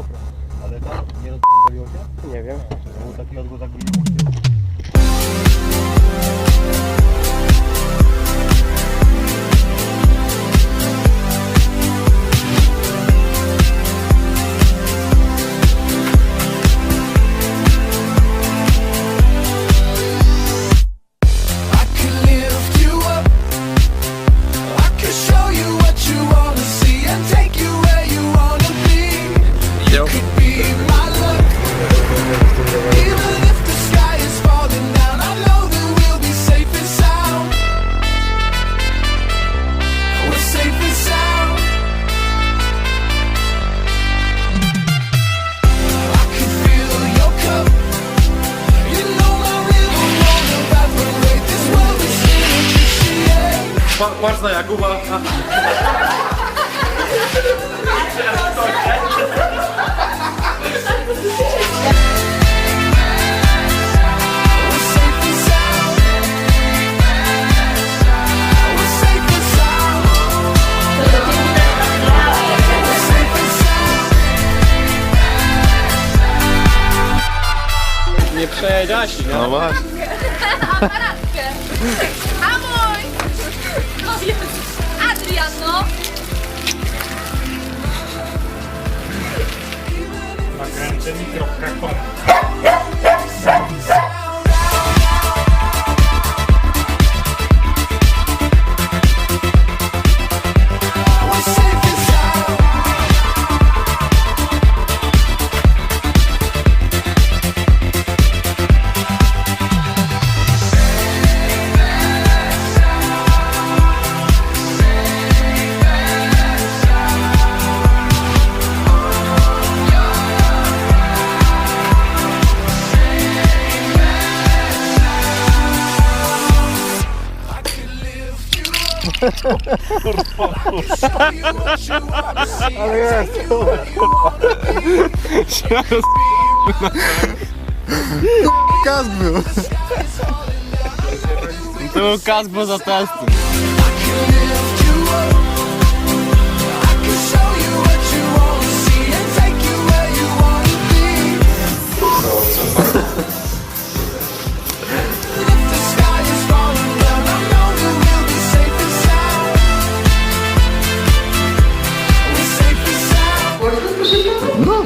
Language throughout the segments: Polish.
okno. Ale tam nie rozpaliło się? Nie wiem. Był taki odgłos, jakby nie. Pa, patrz na Jakuba. Nie przejedziaś, no. No właśnie. Aparatkę. vacanze microcacon. Ale jest, Kask był. To był kask, bo za testy.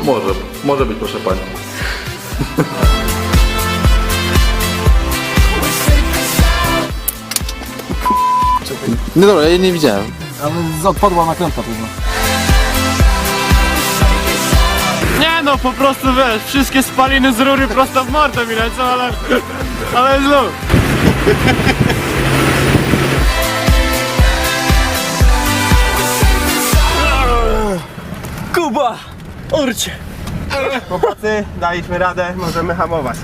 Może, może być, proszę Pani. No dobra, ja jej nie widziałem. Ale odpadła nakrętka pewno. Nie no, po prostu wiesz, wszystkie spaliny z rury prosto w mordę mi lecą, ale... Ale jest. Kuba! Urcie! Chłopacy, daliśmy radę, możemy hamować.